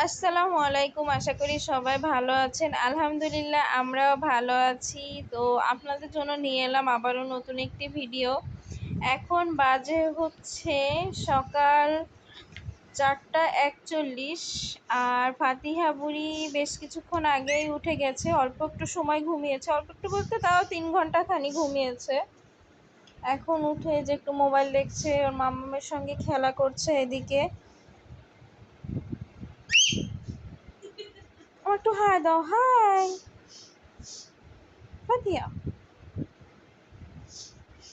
আসসালামু আলাইকুম, আশা করি সবাই ভালো আছেন। আলহামদুলিল্লাহ, আমরাও ভালো আছি। তো আপনাদের জন্য নিয়ে এলাম আবারও নতুন একটি ভিডিও। এখন বাজে হচ্ছে সকাল চারটা একচল্লিশ, আর ফাতিহা বুড়ি বেশ কিছুক্ষণ আগেই উঠে গেছে। অল্প একটু সময় ঘুমিয়েছে। অল্প একটু বলতে তাও তিন ঘণ্টা খানি ঘুমিয়েছে। এখন উঠে যে একটু মোবাইল দেখছে, ওর মামামের সঙ্গে খেলা করছে এদিকে। আমার একটু হাই দাও হাই ফাতিয়া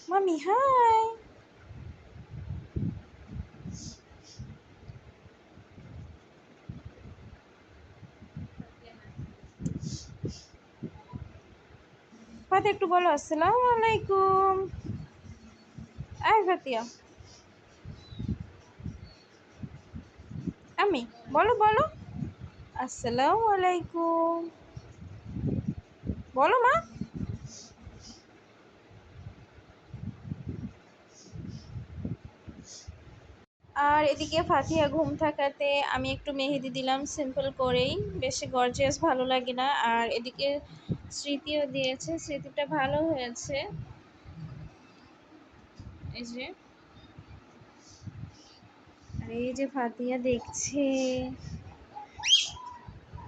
মামি হাই ফাতিয়া একটু বলো, আসসালামু আলাইকুম। আয় ফাতিয়া আমি, বলো বলো। আসসালামু আলাইকুম বলো মা আর এদিকে ফাতিহা ঘুম থাকাতে আমি একটু মেহেদি দিলাম সিম্পল করেই। বেশি গর্জিয়াস ভালো লাগে না। আর এদিকে স্মৃতিও দিয়েছে। স্মৃতিটা ভালো হয়েছে। এই যে। আর এই যে ফাতিয়া দেখছে।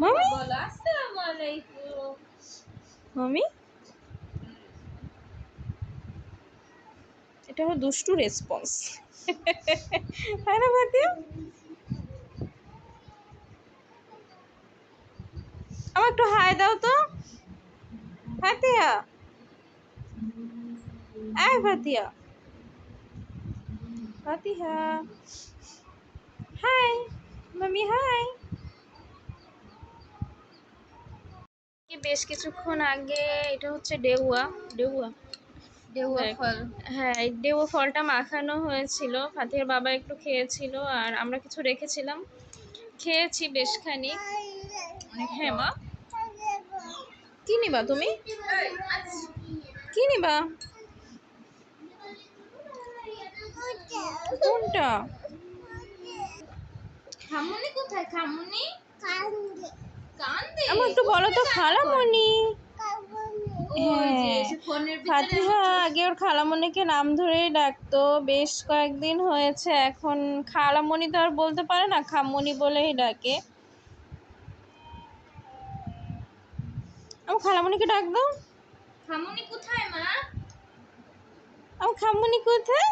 মামি? বলো আসসালামু আলাইকুম। মামি? এটা হলো দুষ্টু রেসপন্স তাই না ফাতিয়া আমার একটু হাই দাও তো। ফাতিয়া আয় ফাতিয়া ফাতিহা হাই মামি হাই। বেশ কিছুক্ষণ আগে এটা হচ্ছে ডেউয়া ডেউয়া। ফল। হ্যাঁ এই ডেউয়া ফলটা মাখানো হয়েছিল ফাতিহার বাবা একটু খেয়েছিল আর আমরা কিছু রেখেছিলাম। খেয়েছি বেশ খানিক। হ্যাঁ মা? কি নিবা তুমি? কি নিবা? কোনটা? খামুনি কোথায়? খামুনি। আমার একটু বলো তো খালামণি। হ্যাঁ। ফাতিহা আগে ওর খালামণিকে নাম ধরেই ডাকতো। বেশ কয়েকদিন হয়েছে এখন খালামণি তো আর বলতে পারে না খামমণি বলেই ডাকে। আমার খালামণিকে ডাক দাও। খামুনি কোথায় মা? আমার খামমণি কোথায়?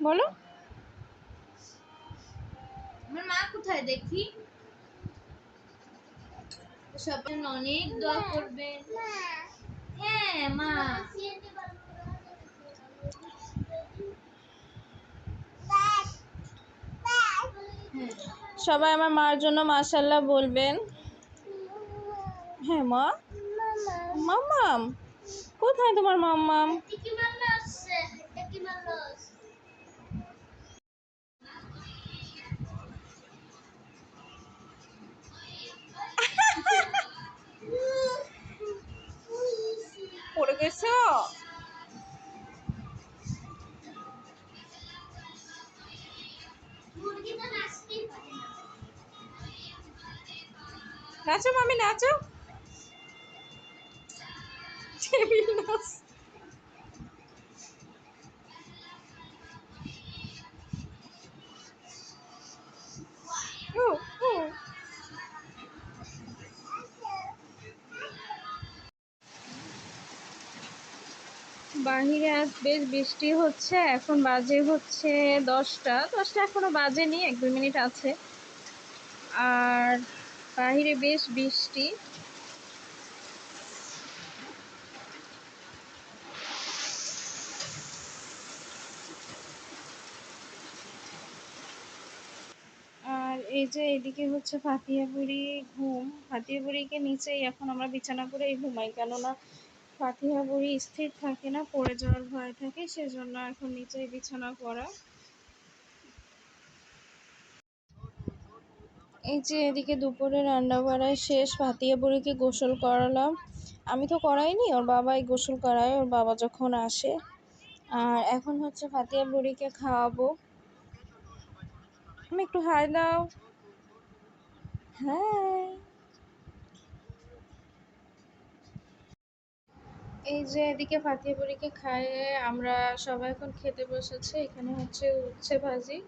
বলো। আমার মা কোথায় দেখি? সবাই অনেক দোয়া করবে। হ্যাঁ মা। সবাই আমার মার জন্য মাশাল্লাহ বলবেন। হ্যাঁ মা। মাম্মাম। কোথায় তোমার মাম্মাম? গেছো? নাচো মামি নাচো। টেবিল নাচ। বাহিরে আজ বেশ বৃষ্টি হচ্ছে, এখন বাজে হচ্ছে দশটা। দশটা এখনও বাজেনি, এক দুই মিনিট আছে। আর বাহিরে বেশ বৃষ্টি। আর এই যে এদিকে হচ্ছে ফাতিয়া বুড়ি ঘুম। ফাতিয়া বুড়িকে নিচেই এখন আমরা বিছানা করেই ঘুমাই, কেননা ফাতিহা বুড়ি স্থির থাকে না, পড়ে যাওয়ার ভয় থাকে, সেজন্য এখন নিচেই বিছানা করা এই যে এদিকে দুপুরে রান্না বাড়া শেষ ফাতিয়া বুড়িকে গোসল করালাম। আমি তো করাইনি, ওর বাবাই গোসল করায়, ওর বাবা যখন আসে। আর এখন হচ্ছে ফাতিয়া বুড়িকে খাওয়াবো। আমি একটু হাই দাও হ্যাঁ এই যে এদিকে ফাতিয়া বুড়িকে খাইয়ে আমরা সবাই এখন খেতে বসেছি, এখানে হচ্ছে উচ্ছে ভাজি।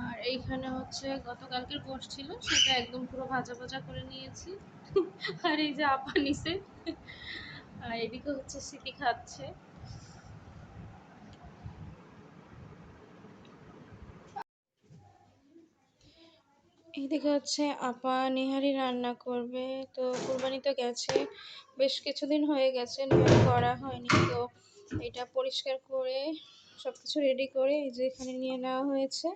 আর এইখানে হচ্ছে গতকালকের গোশ ছিল, সেটা একদম পুরো ভাজা ভাজা করে নিয়েছি। আর এই যে আপা নিছে। আর এদিকে হচ্ছে স্মৃতি খাচ্ছে। এইদিকে হচ্ছে আপা নিহারি রান্না করবে। তো কুরবানি তো গেছে, বেশ কিছুদিন হয়ে গেছে, নিহারি করা হয়নি। তো এটা পরিষ্কার করে সব কিছু রেডি করে এই যে এখানে নিয়ে নেওয়া হয়েছে।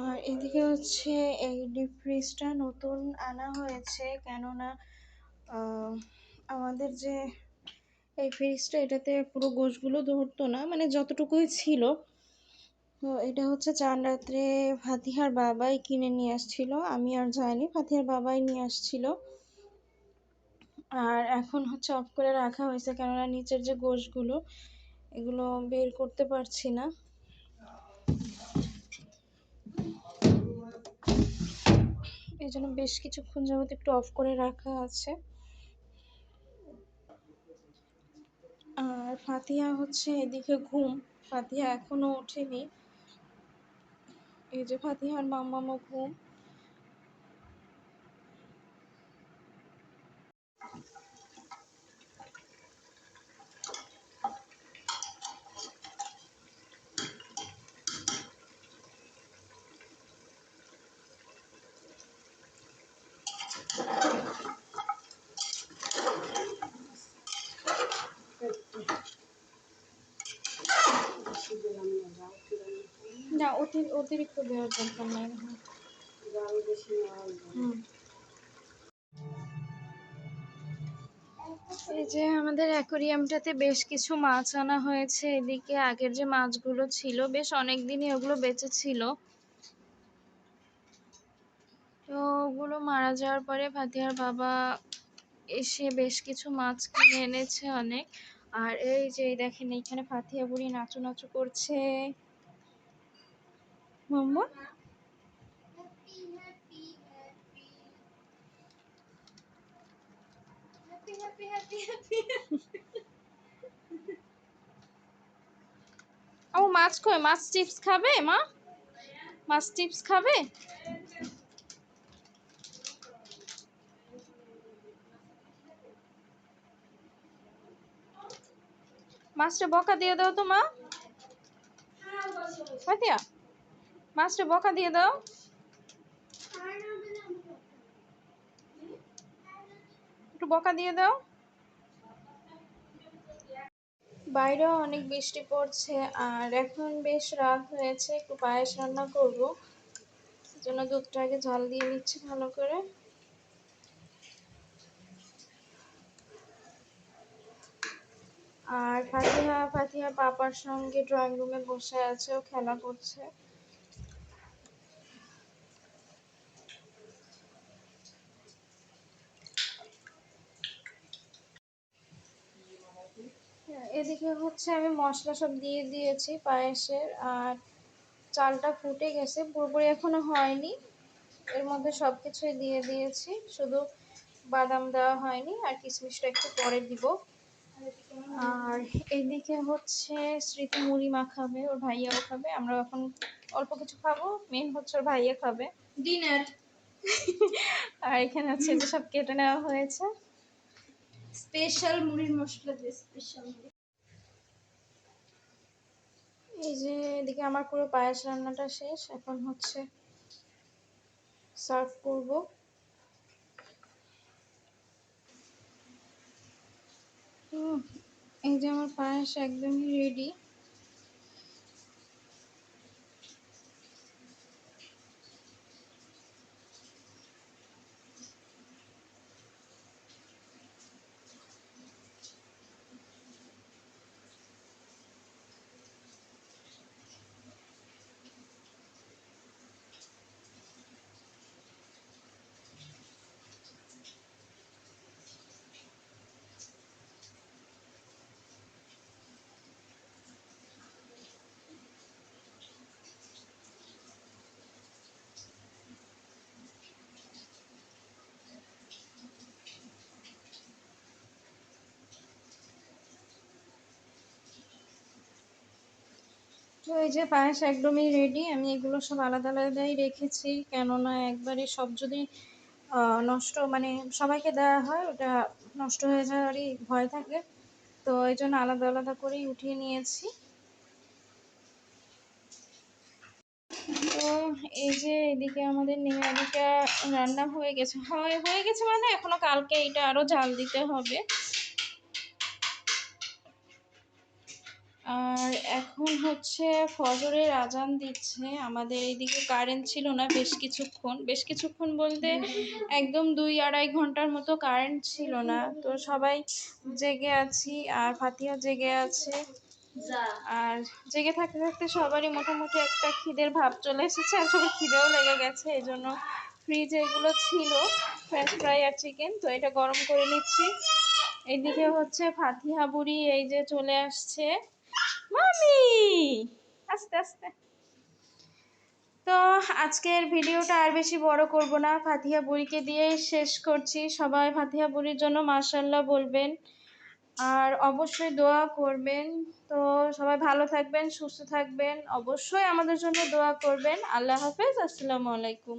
আর এদিকে হচ্ছে এই ডিপ ফ্রিজটা নতুন আনা হয়েছে, কেননা আমাদের যে এই ফ্রিজটা এটাতে পুরো গোশগুলো ধরতো না মানে যতটুকুই ছিল তো এটা হচ্ছে চান রাত্রে ফাতিহার বাবাই কিনে নিয়ে আসছিল। আমি আর যাইনি ফাতিহার বাবাই নিয়ে আসছিল। আর এখন হচ্ছে অফ করে রাখা হয়েছে, কেননা নিচের যে গোশগুলো, এগুলো বের করতে পারছি না। এই জন্য বেশ কিছুক্ষণ যাবত একটু অফ করে রাখা আছে। আর ফাতিহা হচ্ছে এদিকে ঘুম, ফাতিহা এখনও ওঠেনি। এই যে ফাতিহার মাম্মামও ঘুম না অতি- অতিরিক্ত দেওয়ার দরকার নাই। এই যে আমাদের অ্যাকোরিয়ামটাতে বেশ কিছু মাছ আনা হয়েছে, এদিকে আগের যে মাছগুলো ছিল, বেশ অনেক দিনই ওগুলো বেঁচে ছিল। তো ওগুলো মারা যাওয়ার পরে ফাতিহার বাবা এসে বেশ কিছু মাছ কিনে এনেছে অনেক। আর এই যে দেখেন এইখানে ফাতিহা বুড়ি নাচু নাচু করছে। হ্যাপি ও মাছ কই? মাছ চিপস খাবে মা? মাছ চিপস খাবে? মাছটা বকা দিয়ে দাও তো মা। ফাতিয়া মাছটা বকা দিয়ে দাও। একটু বকা দিয়ে দাও। বাইরেও অনেক বৃষ্টি পড়ছে, আর এখন বেশ রাত হয়েছে, একটু পায়েস রান্না করব। জন্য দুধটা আগে জল দিয়ে নিচ্ছি ভালো করে। আর ফাতিহা ফাতিহা পাপার সঙ্গে ড্রয়িং রুমে বসে আছে, ও খেলা করছে। এদিকে হচ্ছে আমি মশলা সব দিয়ে দিয়েছি পায়েসের আর চালটা ফুটে গেছে পুরোপুরি এখনও হয়নি। এর মধ্যে সব কিছুই দিয়ে দিয়েছি শুধু বাদাম দেওয়া হয়নি আর কিশমিশটা একটু পরে দিব। আর এদিকে হচ্ছে স্মৃতি মুড়ি মাখাবে ওর ভাইয়াও খাবে আমরা এখন অল্প কিছু খাব মেন হচ্ছে ওর ভাইয়া খাবে। ডিনার আর এখানে হচ্ছে সব কেটে নেওয়া হয়েছে। স্পেশাল মুড়ির মশলা দিয়ে স্পেশাল এই যে এদিকে আমার পুরো পায়েস রান্নাটা শেষ। এখন হচ্ছে সার্ভ করব। এই যে আমার পায়েস একদমই রেডি তো এই যে পায়েস একদমই রেডি আমি এগুলো সব আলাদা আলাদাই রেখেছি। কেননা একবারে সব যদি নষ্ট মানে সবাইকে দেওয়া হয়, ওটা নষ্ট হয়ে যাওয়ারই ভয় থাকে। তো এই জন্য আলাদা আলাদা করেই উঠিয়ে নিয়েছি। তো এই যে এদিকে আমাদের নিহারিকা রান্না হয়ে গেছে। হয়, হয়ে গেছে মানে এখনও কালকে এটা আরও জাল দিতে হবে। এখন হচ্ছে ফজরের আজান দিচ্ছে। আমাদের এইদিকে কারেন্ট ছিল না বেশ কিছুক্ষণ। বেশ কিছুক্ষণ বলতে একদম দুই আড়াই ঘণ্টার মতো কারেন্ট ছিল না। তো সবাই জেগে আছি, আর ফাতিহা জেগে আছে। আর জেগে থাকতে থাকতে সবারই মোটামুটি একটা খিদের ভাব চলে এসেছে। আর সবার খিদেও লেগে গেছে এই জন্য ফ্রিজে এগুলো ছিল ফ্রেঞ্চ ফ্রাই আর চিকেন তো এটা গরম করে নিচ্ছি। এইদিকে হচ্ছে ফাতিহা বুড়ি এই যে চলে আসছে। মামি! আস্তে আস্তে। তো আজকের ভিডিওটা আর বেশি বড় করব না। ফাতিহা বুড়িকে দিয়েই শেষ করছি। সবাই ফাতিহা বুড়ির জন্য মাশাল্লাহ বলবেন। আর অবশ্যই দোয়া করবেন। তো সবাই ভালো থাকবেন, সুস্থ থাকবেন। অবশ্যই আমাদের জন্য দোয়া করবেন। আল্লাহ হাফেজ। আসসালামু আলাইকুম।